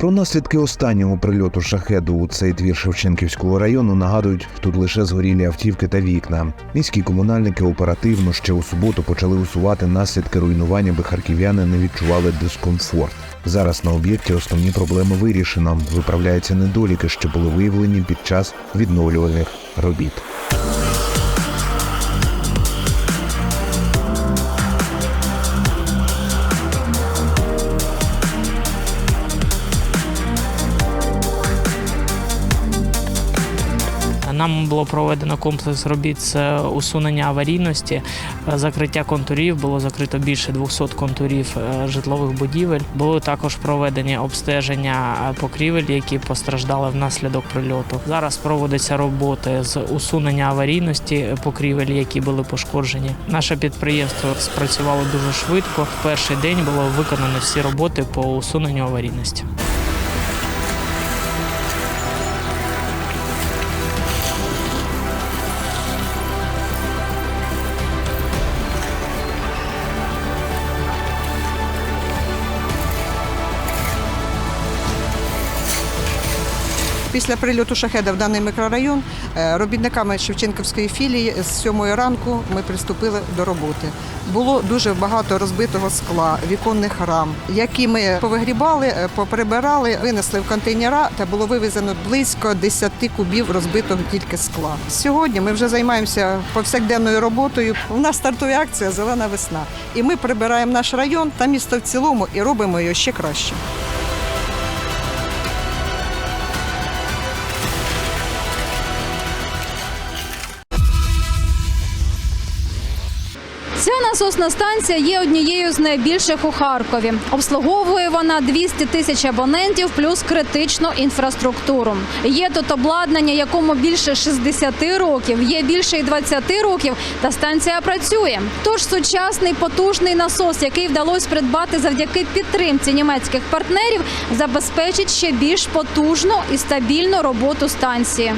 Про наслідки останнього прильоту шахеду у цей двір Шевченківського району нагадують тут лише згорілі автівки та вікна. Міські комунальники оперативно ще у суботу почали усувати наслідки руйнування, аби харків'яни не відчували дискомфорт. Зараз на об'єкті основні проблеми вирішено. Виправляються недоліки, що були виявлені під час відновлювальних робіт. Нам було проведено комплекс робіт з усунення аварійності, е, закриття контурів. Було закрито більше 200 контурів е, житлових будівель. Були також проведені обстеження е, покрівель, які постраждали внаслідок прильоту. Зараз проводяться роботи з усунення аварійності покрівель, які були пошкоджені. Наше підприємство спрацювало дуже швидко. В перший день було виконано всі роботи по усуненню аварійності. Після прильоту шахеда в даний мікрорайон е, робітниками Шевченківської філії з 7 ранку ми приступили до роботи. Було дуже багато розбитого скла, віконних рам, які ми повигрібали, е, поприбирали, винесли в контейнера та було вивезено близько 10 кубів розбитого тільки скла. Сьогодні ми вже займаємося повсякденною роботою. У нас стартує акція Зелена весна, і ми прибираємо наш район та місто в цілому і робимо його ще краще. Насосна станція є однією з найбільших у Харкові. Обслуговує вона 200 тисяч абонентів плюс критичну інфраструктуру. Є тут обладнання, якому більше 60 років, є більше й 20 років, та станція працює. Тож сучасний потужний насос, який вдалося придбати завдяки підтримці німецьких партнерів, забезпечить ще більш потужну і стабільну роботу станції.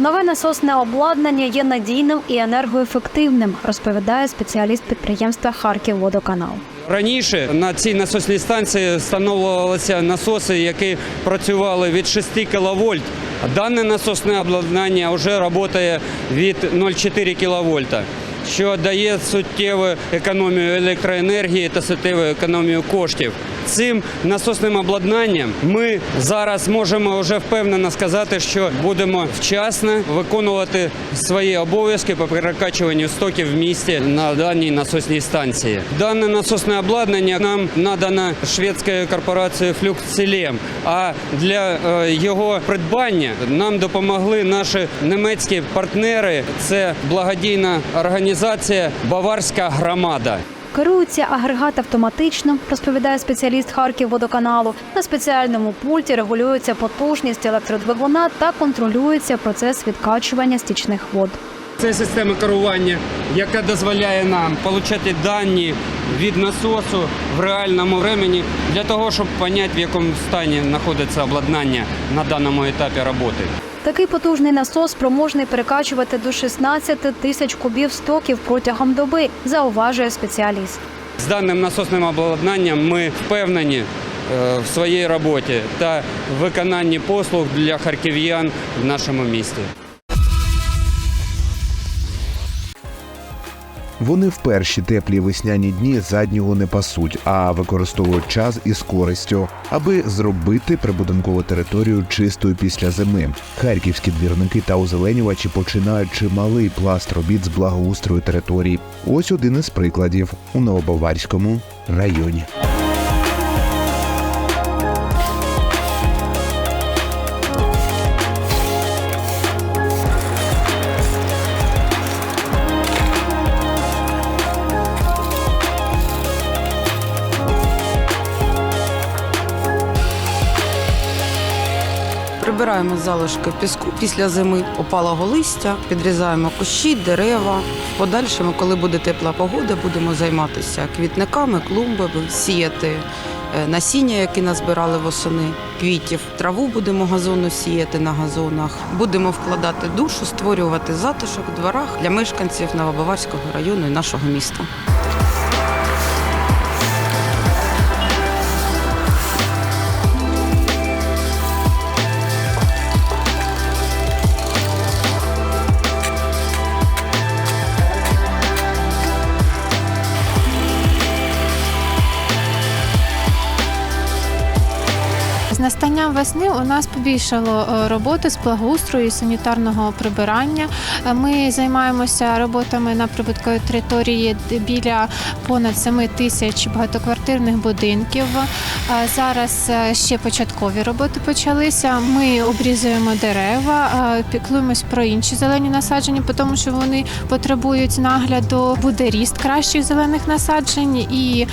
Нове насосне обладнання є надійним і енергоефективним, розповідає спеціаліст підприємства Харківводоканал. Раніше на цій насосній станції встановлювалися насоси, які працювали від 6 кВт. Дане насосне обладнання вже працює від 0,4 кВт, що дає суттєву економію електроенергії та суттєву економію коштів. Цим насосним обладнанням ми зараз можемо вже впевнено сказати, що будемо вчасно виконувати свої обов'язки по перекачуванню стоків в місті на даній насосній станції. Дане насосне обладнання нам надано шведською корпорацією Флюксілем, а для е, його придбання нам допомогли наші німецькі партнери. Це благодійна організація Баварська громада. Керується агрегат автоматично, розповідає спеціаліст Харківводоканалу. На спеціальному пульті регулюється потужність електродвигуна та контролюється процес відкачування стічних вод. Це система керування, яка дозволяє нам отримати дані від насосу в реальному времені для того, щоб зрозуміти, в якому стані знаходиться обладнання на даному етапі роботи. Такий потужний насос спроможний перекачувати до 16 тисяч кубів стоків протягом доби, зауважує спеціаліст. З даним насосним обладнанням ми впевнені е, в своїй роботі та виконанні послуг для харків'ян в нашому місті. Вони в перші теплі весняні дні заднього не пасуть, а використовують час із користю, аби зробити прибудинкову територію чистою після зими. Харківські двірники та озеленювачі починають чималий пласт робіт з благоустрою територій. Ось один із прикладів у Новобаварському районі. Прибираємо залишки піску після зими, опалого листя, підрізаємо кущі, дерева. В подальшому, коли буде тепла погода, будемо займатися квітниками, клумбами, сіяти е, насіння, які назбирали восени, квітів. Траву будемо газону сіяти на газонах. Будемо вкладати душу, створювати затишок в дворах для мешканців Новобаварського району і нашого міста. Весни у нас побільшало е, роботи з благоустрою і санітарного прибирання. Е, Ми займаємося роботами на прибутковій території біля понад 7 тисяч багатоквартирних будинків. Е, Зараз ще початкові роботи почалися. Ми обрізуємо дерева, піклуємось про інші зелені насадження, тому що вони потребують нагляду. Буде ріст кращих зелених насаджень і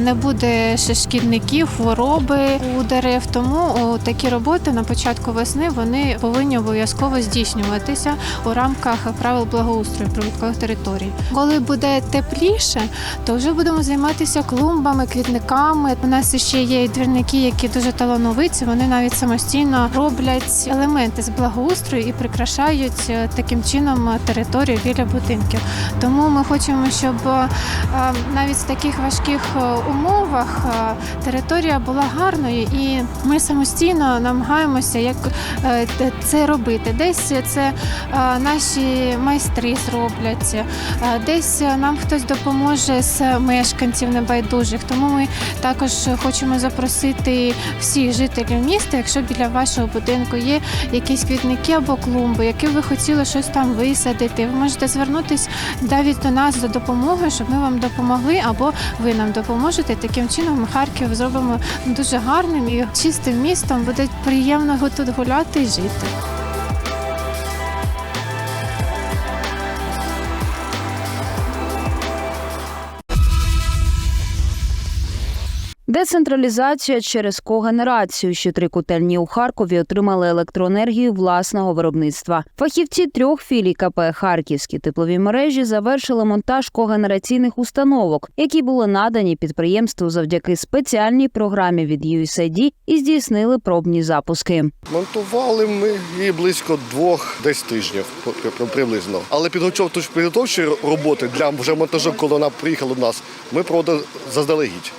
не буде шкідників, хвороби у дерев. Тому такі роботи на початку весни вони повинні обов'язково здійснюватися у рамках правил благоустрою прибуткових територій. Коли буде тепліше, то вже будемо займатися клумбами, квітниками. У нас ще є і двірники, які дуже талановиті. Вони навіть самостійно роблять елементи з благоустрою і прикрашають е, таким чином територію біля будинків. Тому ми хочемо, щоб е, навіть в таких важких е, умовах територія була гарною, і ми самостійно намагаємося як е, це робити. Десь це е, наші майстри зроблять, е, десь нам хтось допоможе з мешканців небайдужих. Тому ми також хочемо запросити всіх жителів міста, якщо біля вашого будинку є якісь квітники або клумби, які ви хотіли щось там висадити. Ви можете звернутися навіть до нас за допомогою, щоб ми вам допомогли, або ви нам допоможете. Таким чином ми Харків зробимо дуже гарним і чистим містом. Буде приємно тут гуляти і жити. Децентралізація через когенерацію. Ще три котельні у Харкові отримали електроенергію власного виробництва. Фахівці трьох філій КП Харківські теплові мережі завершили монтаж когенераційних установок, які були надані підприємству завдяки спеціальній програмі від USAID і здійснили пробні запуски. Монтували ми її близько двох десь тижнів приблизно. Але підготовчі підготовчі роботи для вже монтажу, коли вона приїхала до нас, ми проводили заздалегідь.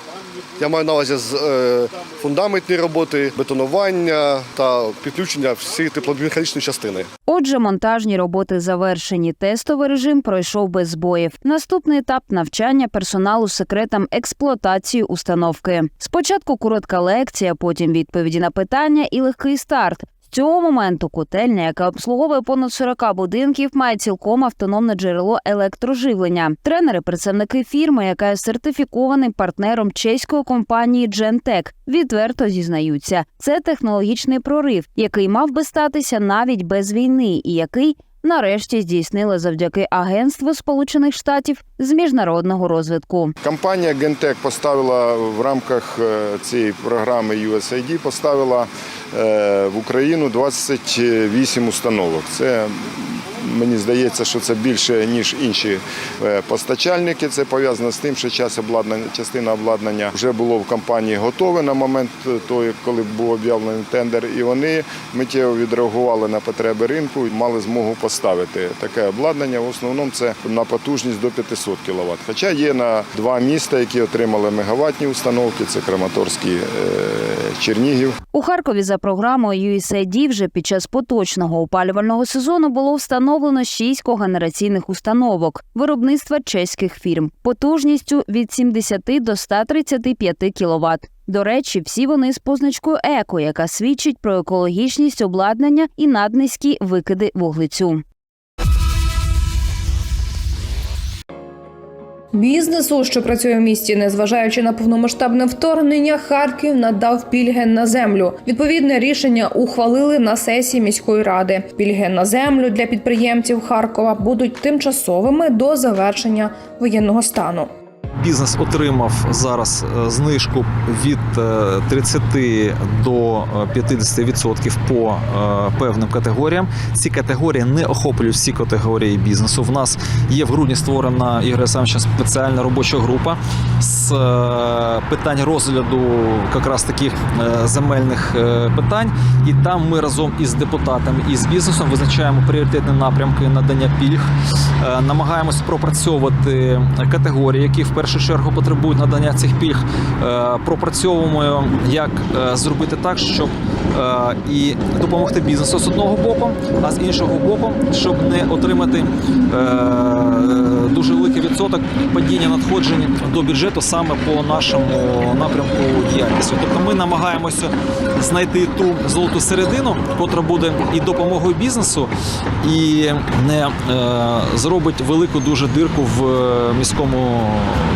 Я маю на увазі з е, фундаментні роботи, бетонування та підключення всієї тепломеханічної частини. Отже, монтажні роботи завершені. Тестовий режим пройшов без збоїв. Наступний етап навчання персоналу секретам експлуатації установки. Спочатку коротка лекція, потім відповіді на питання і легкий старт. Цього моменту котельня, яка обслуговує понад 40 будинків, має цілком автономне джерело електроживлення. Тренери, представники фірми, яка є сертифікованим партнером чеської компанії Gentech, відверто зізнаються, це технологічний прорив, який мав би статися навіть без війни, і який нарешті здійснили завдяки Агентству Сполучених Штатів з міжнародного розвитку. Компанія Гентек поставила в рамках е, цієї програми USAID поставила е, в Україну 28 установок. Це мені здається, що це більше ніж інші е, постачальники. Це пов'язано з тим, що час обладнання, частина обладнання вже було в компанії готове на момент того, коли був об'явлений тендер, і вони миттєво відреагували на потреби ринку і мали змогу поставити таке обладнання. В основному це на потужність до 500 кВт. Хоча є на два міста, які отримали мегаватні установки. Це Краматорський е, Чернігів. У Харкові за програмою USAID вже під час поточного опалювального сезону було встановлено шість когенераційних установок виробництва чеських фірм потужністю від 70 до 135 кВт. До речі, всі вони з позначкою еко, яка свідчить про екологічність обладнання і наднизькі викиди вуглецю. Бізнесу, що працює в місті, незважаючи на повномасштабне вторгнення, Харків надав пільги на землю. Відповідне рішення ухвалили на сесії міської ради. Пільги на землю для підприємців Харкова будуть тимчасовими до завершення воєнного стану. Бізнес отримав зараз е, знижку від е, 30 до е, 50% по е, певним категоріям. Ці категорії не охоплюють всі категорії бізнесу. В нас є в грудні створена Ігор Олександровичем спеціальна робоча група з питань розгляду якраз таких земельних питань. І там ми разом із депутатами і з бізнесом визначаємо пріоритетні напрямки надання пільг, намагаємось пропрацьовувати категорії, які в першу чергу потребують надання цих пільг. Е, Пропрацьовуємо, як е, зробити так, щоб і допомогти бізнесу з одного боку, а з іншого боку, щоб не отримати е, дуже великий відсоток падіння надходжень до бюджету саме по нашому напрямку діяльності. Тобто ми намагаємося знайти ту золоту середину, котра буде і допомогою бізнесу, і не е, зробить велику дуже дирку в е, міському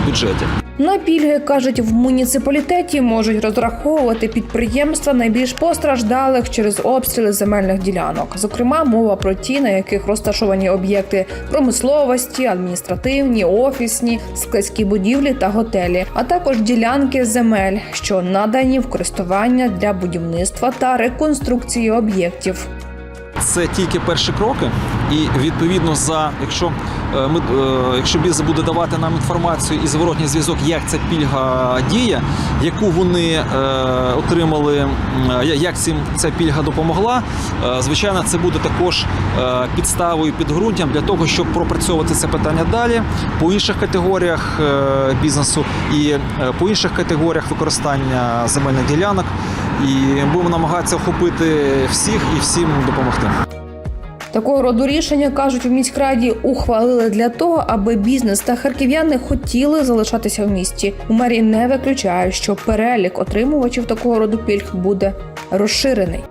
бюджеті. На пільги кажуть, в муніципалітеті можуть розраховувати підприємства найбільш постраждалих через обстріли земельних ділянок. Зокрема, мова про ті, на яких розташовані об'єкти промисловості, адміністративні, офісні, складські будівлі та готелі, а також ділянки земель, що надані в користування для будівництва та реконструкції об'єктів. Це тільки перші кроки, і відповідно за якщо е, ми е, якщо бізнес буде давати нам інформацію і зворотній зв'язок, як ця пільга діє, яку вони е, отримали, як цим ця пільга допомогла. Звичайно, це буде також підставою підґрунтям для того, щоб пропрацьовувати це питання далі по інших категоріях бізнесу і по інших категоріях використання земельних ділянок. І будемо намагатися охопити всіх і всім допомогти. Такого роду рішення кажуть у міськраді ухвалили для того, аби бізнес та харків'яни хотіли залишатися в місті. У мерії не виключають, що перелік отримувачів такого роду пільг буде розширений.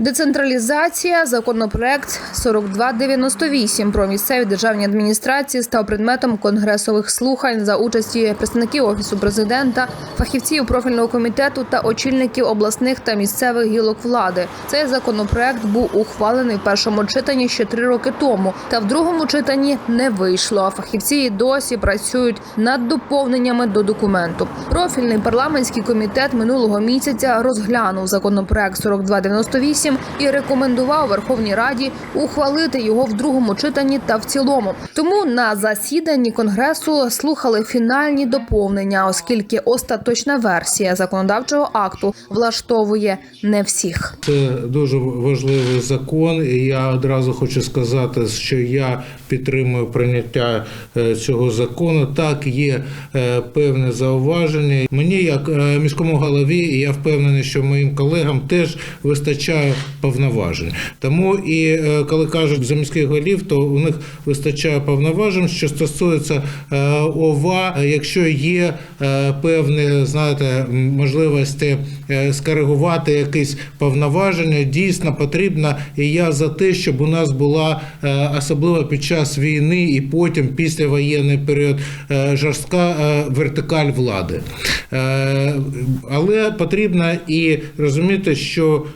Децентралізація, законопроект 4298 про місцеві державні адміністрації став предметом конгресових слухань за участі представників офісу президента, фахівців профільного комітету та очільників обласних та місцевих гілок влади. Цей законопроект був ухвалений в першому читанні ще три роки тому, та в другому читанні не вийшло. А фахівці й досі працюють над доповненнями до документу. Профільний парламентський комітет минулого місяця розглянув законопроект 4298 і рекомендував Верховній Раді ухвалити його в другому читанні та в цілому. Тому на засіданні конгресу слухали фінальні доповнення, оскільки остаточна версія законодавчого акту влаштовує не всіх. Це дуже важливий закон, і я одразу хочу сказати, що я підтримую прийняття е, цього закону. Так, є е, певне зауваження. Мені, як е, міському голові, і я впевнений, що моїм колегам теж вистачає повноважень. Тому і коли кажуть за міських голів, то у них вистачає повноважень, що стосується ОВА, якщо є певні, знаєте, можливості скоригувати якісь повноваження, дійсно потрібно. І я за те, щоб у нас була особливо під час війни і потім післявоєнний період е, жорстка е, вертикаль влади. Е, Але потрібно і розуміти, що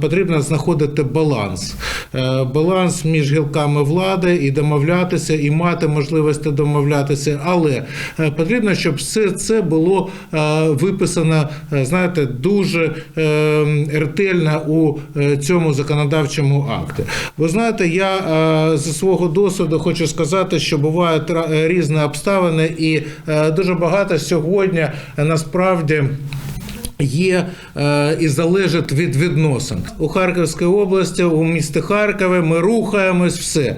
потрібно знаходити баланс. Баланс між гілками влади і домовлятися, і мати можливості домовлятися. Але потрібно, щоб все це було виписано, знаєте, дуже ретельно у цьому законодавчому акті. Ви знаєте, я зі свого досвіду хочу сказати, що бувають різні обставини, і е, дуже багато сьогодні е, насправді. Є е, і залежить від відносин у Харківській області, у місті Харкові. Ми рухаємось, все. Е,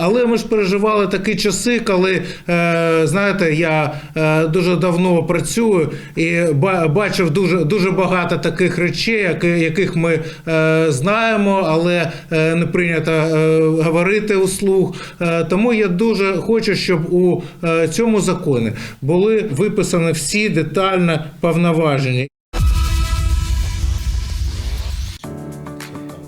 але ми ж переживали такі часи, коли е, знаєте, я е, дуже давно працюю і ба- бачив дуже дуже багато таких речей, яких ми е, знаємо, але е, не прийнято е, говорити услуг. Е, тому я дуже хочу, щоб у е, цьому законі були виписані всі детально повноваження.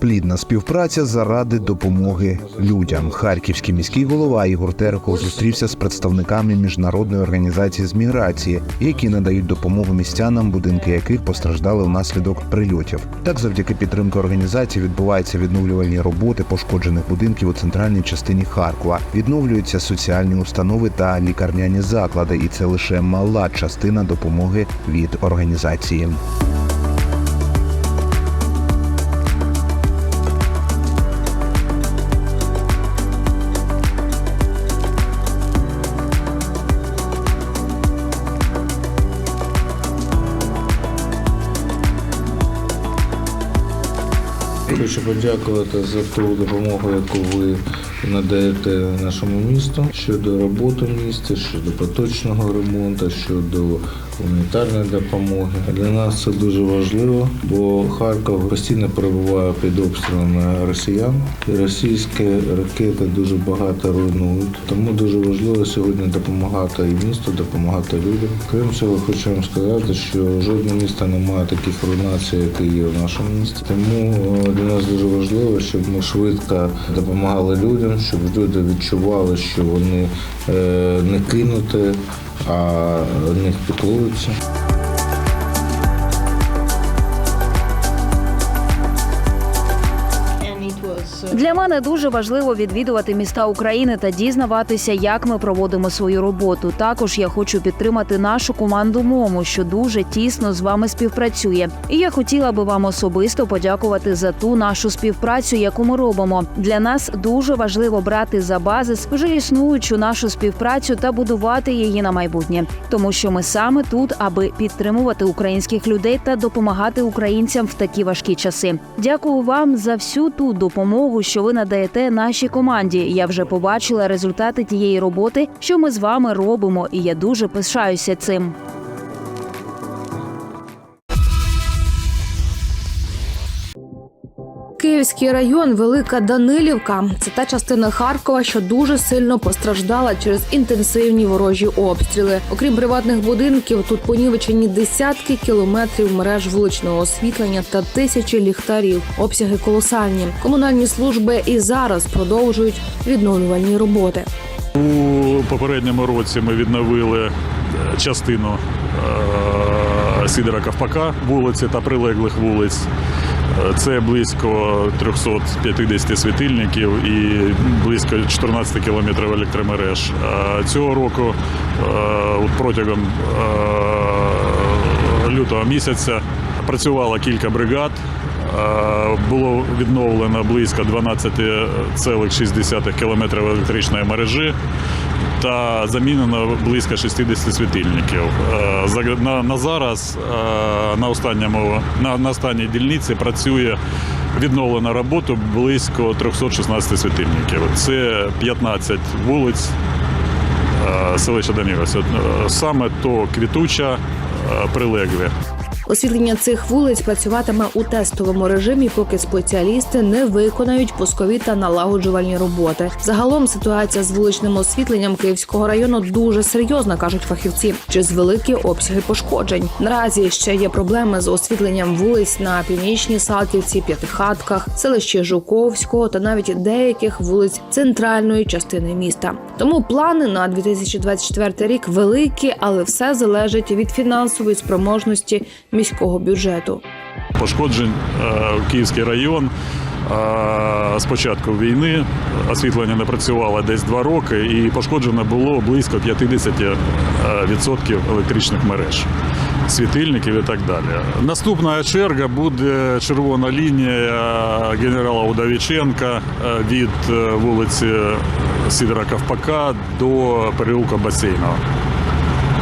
Плідна співпраця заради допомоги людям. Харківський міський голова Ігор Терехов зустрівся з представниками міжнародної організації з міграції, які надають допомогу містянам, будинки яких постраждали внаслідок прильотів. Так, завдяки підтримки організації відбуваються відновлювальні роботи пошкоджених будинків у центральній частині Харкова. Відновлюються соціальні установи та лікарняні заклади, і це лише мала частина допомоги від організації. Хочу подякувати за ту допомогу, яку ви надаєте нашому місту щодо роботи міста, щодо поточного ремонту, щодо гуманітарної допомоги. Для нас це дуже важливо, бо Харків постійно перебуває під обстрілами росіян, і російські ракети дуже багато руйнують. Тому дуже важливо сьогодні допомагати і місту, допомагати людям. Крім цього, хочу вам сказати, що жодне місто не має таких руйнацій, які є в нашому місті. Тому е, для нас дуже важливо, щоб ми швидко допомагали людям, щоб люди відчували, що вони е, не кинуті, а них них Для мене дуже важливо відвідувати міста України та дізнаватися, як ми проводимо свою роботу. Також я хочу підтримати нашу команду МОМУ, що дуже тісно з вами співпрацює. І я хотіла би вам особисто подякувати за ту нашу співпрацю, яку ми робимо. Для нас дуже важливо брати за базис вже існуючу нашу співпрацю та будувати її на майбутнє, тому що ми саме тут, аби підтримувати українських людей та допомагати українцям в такі важкі часи. Дякую вам за всю ту допомогу, що ви надаєте нашій команді. Я вже побачила результати тієї роботи, що ми з вами робимо, і я дуже пишаюся цим. Київський район Велика Данилівка це та частина Харкова, що дуже сильно постраждала через інтенсивні ворожі обстріли. Окрім приватних будинків, тут понівечені десятки кілометрів мереж вуличного освітлення та тисячі ліхтарів. Обсяги колосальні. Комунальні служби і зараз продовжують відновлювальні роботи. У попередньому році ми відновили е, частину е, Сидора Ковпака, вулиці та прилеглих вулиць. Це близько 350 світильників і близько 14 кілометрів електромереж. Цього року протягом лютого місяця працювало кілька бригад. Було відновлено близько 12,6 кілометрів електричної мережі та замінено близько 60 світильників. Е, На, на зараз е, на останньому на, на останній дільниці працює відновлена робота близько 316 світильників. Це 15 вулиць е, селища Данілова. Е, Саме то квітуча, прилеглі. Освітлення цих вулиць працюватиме у тестовому режимі, поки спеціалісти не виконають пускові та налагоджувальні роботи. Загалом ситуація з вуличним освітленням Київського району дуже серйозна, кажуть фахівці, через великі обсяги пошкоджень. Наразі ще є проблеми з освітленням вулиць на північній Салтівці, П'ятихатках, селищі Жуковського та навіть деяких вулиць центральної частини міста. Тому плани на 2024 рік великі, але все залежить від фінансової спроможності міського бюджету. пошкоджень е, Київський район. Е, З початку війни освітлення не працювало десь два роки, і пошкоджено було близько 50% електричних мереж, світильників і так далі. Наступна черга буде червона лінія генерала Удовіченка е, від е, вулиці Сидора Ковпака до переулка Басейного.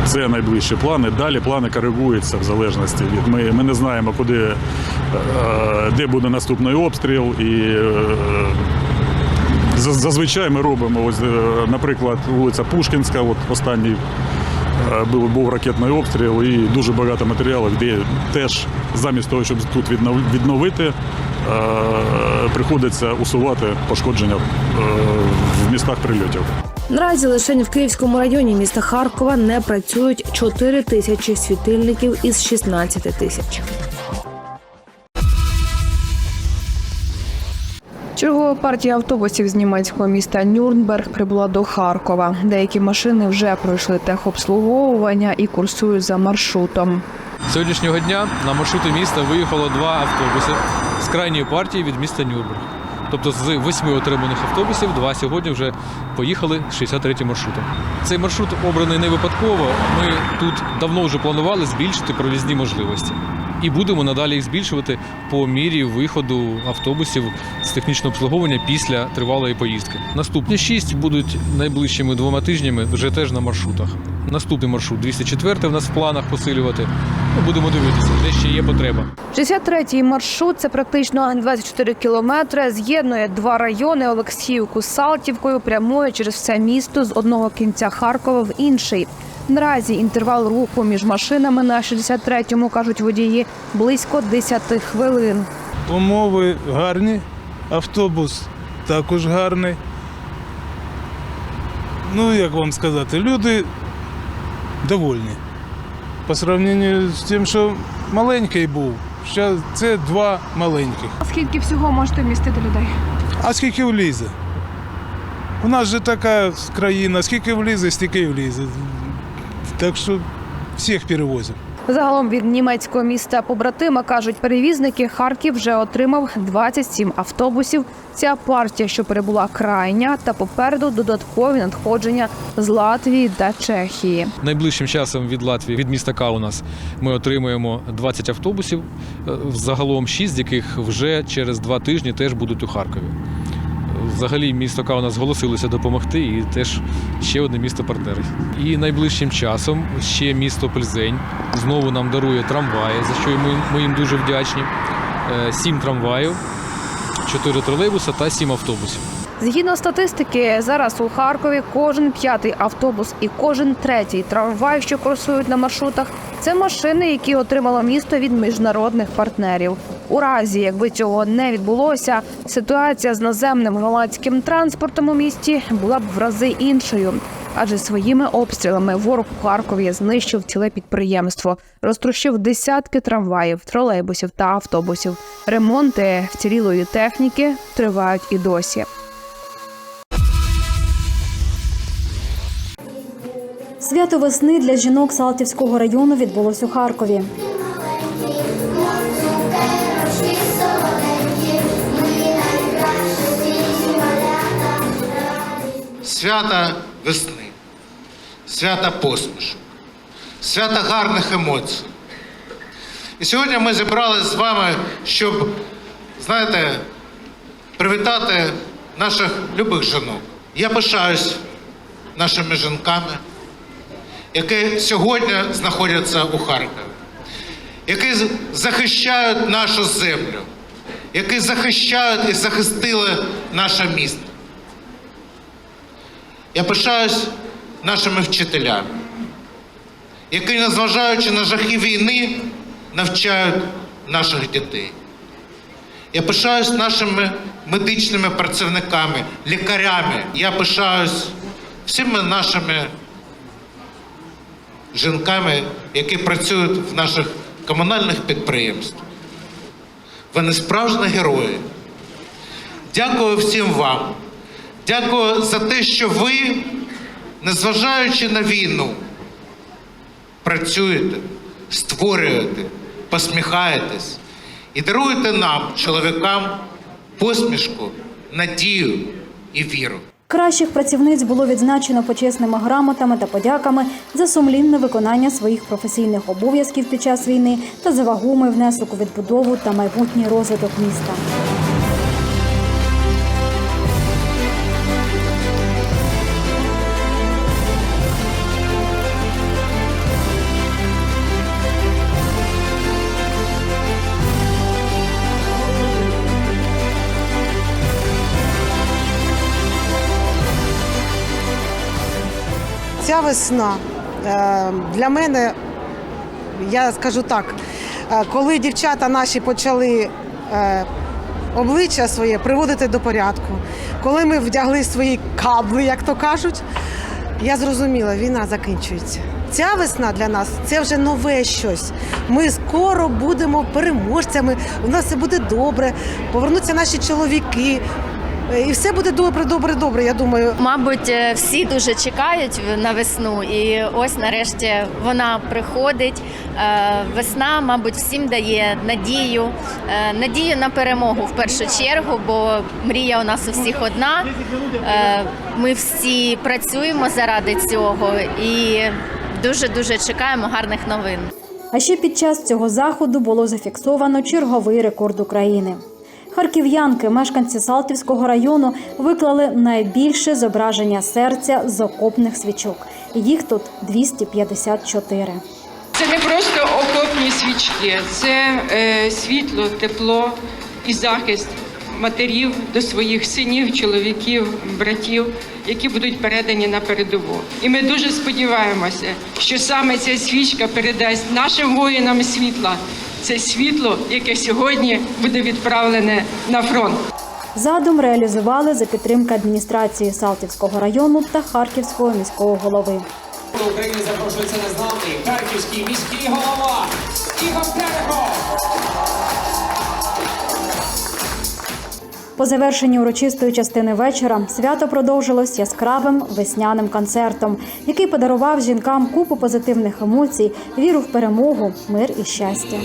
Це найближчі плани. Далі плани коригуються в залежності від. Ми, ми не знаємо, куди, е, де буде наступний обстріл. І е, зазвичай ми робимо, ось, е, наприклад, вулиця Пушкінська, от останній був, був ракетний обстріл, і дуже багато матеріалів, де теж замість того, щоб тут віднов- відновити, приходиться усувати пошкодження в містах прильотів. Наразі лише в Київському районі міста Харкова не працюють 4 тисячі світильників із 16 тисяч. Чергова партія автобусів з німецького міста Нюрнберг прибула до Харкова. Деякі машини вже пройшли техобслуговування і курсують за маршрутом. Сьогоднішнього дня на маршрути міста виїхало два автобуси з крайньої партії від міста Нюрнберг. Тобто з восьми отриманих автобусів два сьогодні вже поїхали 63 маршрутом. Цей маршрут обраний не випадково. Ми тут давно вже планували збільшити пролізні можливості. І будемо надалі їх збільшувати по мірі виходу автобусів з технічного обслуговування після тривалої поїздки. Наступні шість будуть найближчими двома тижнями вже теж на маршрутах. Наступний маршрут 204 в нас в планах посилювати. Ну, будемо дивитися, де ще є потреба. 63-й маршрут це практично 24 кілометри. З'єднує два райони Олексіївку з Салтівкою, прямує через все місто з одного кінця Харкова в інший. Наразі інтервал руху між машинами на 63-му, кажуть водії, близько 10 хвилин. Умови гарні, автобус також гарний. Ну, як вам сказати, люди довольні. По сравненню з тим, що маленький був, ще це два маленьких. А Скільки всього можете вмістити людей? А скільки влізе? У нас же така країна, скільки влізе, стільки влізе. Так що всіх перевозимо. Загалом від німецького міста побратима кажуть, перевізники Харків вже отримав 27 автобусів. Ця партія, що перебула крайня, та попереду додаткові надходження з Латвії та Чехії. Найближчим часом від Латвії, від міста Каунас, ми отримуємо 20 автобусів, е, загалом 6 з яких вже через два тижні теж будуть у Харкові. Взагалі місто Каунас зголосилося допомогти і теж ще одне місто партнери. І найближчим часом ще місто Пльзень знову нам дарує трамваї, за що ми, ми їм дуже вдячні. Е, Сім трамваїв, чотири тролейбуса та сім автобусів. Згідно статистики, зараз у Харкові кожен п'ятий автобус і кожен третій трамвай, що курсують на маршрутах, це машини, які отримало місто від міжнародних партнерів. У разі, якби цього не відбулося, ситуація з наземним громадським транспортом у місті була б в рази іншою. Адже своїми обстрілами ворог у Харкові знищив ціле підприємство, розтрощив десятки трамваїв, тролейбусів та автобусів. Ремонти вцілілої техніки тривають і досі. Свято весни для жінок Салтівського району відбулось у Харкові. Свята весни, свята посмішок, свята гарних емоцій. І сьогодні ми зібралися з вами, щоб, знаєте, привітати наших любих жінок. Я пишаюсь нашими жінками, які сьогодні знаходяться у Харкові, які захищають нашу землю, які захищають і захистили наше місто. Я пишаюсь нашими вчителями, які, незважаючи на жахи війни, навчають наших дітей. Я пишаюсь нашими медичними працівниками, лікарями. Я пишаюсь всіма нашими жінками, які працюють в наших комунальних підприємствах. Вони справжні герої. Дякую всім вам. Дякую за те, що ви, незважаючи на війну, працюєте, створюєте, посміхаєтесь і даруєте нам, чоловікам, посмішку, надію і віру. Кращих працівниць було відзначено почесними грамотами та подяками за сумлінне виконання своїх професійних обов'язків під час війни та за вагомий внесок у відбудову та майбутній розвиток міста. Ця весна е, для мене, я скажу так, е, коли дівчата наші почали е, обличчя своє приводити до порядку, коли ми вдягли свої кабли, як то кажуть, я зрозуміла, війна закінчується. Ця весна для нас це вже нове щось. Ми скоро будемо переможцями. У нас все буде добре. Повернуться наші чоловіки. І все буде добре, добре, добре. Я думаю, Мабуть, е, всі дуже чекають на весну, і ось нарешті вона приходить. Е, Весна, мабуть, всім дає надію, Е, надію на перемогу в першу чергу, бо мрія у нас у всіх одна. Ми всі працюємо заради цього і дуже дуже чекаємо гарних новин. А ще під час цього заходу було зафіксовано черговий рекорд України. Харків'янки, мешканці Салтівського району, виклали найбільше зображення серця з окопних свічок. Їх тут 254. Це не просто окопні свічки це е, світло, тепло і захист матерів до своїх синів, чоловіків, братів, які будуть передані на передову. І ми дуже сподіваємося, що саме ця свічка передасть нашим воїнам світла. Це світло, яке сьогодні буде відправлене на фронт. Задум реалізували за підтримки адміністрації Салтівського району та Харківського міського голови. До України запрошується незламний харківський міський голова Ігор Терехов. По завершенні урочистої частини вечора свято продовжилось яскравим весняним концертом, який подарував жінкам купу позитивних емоцій, віру в перемогу, мир і щастя.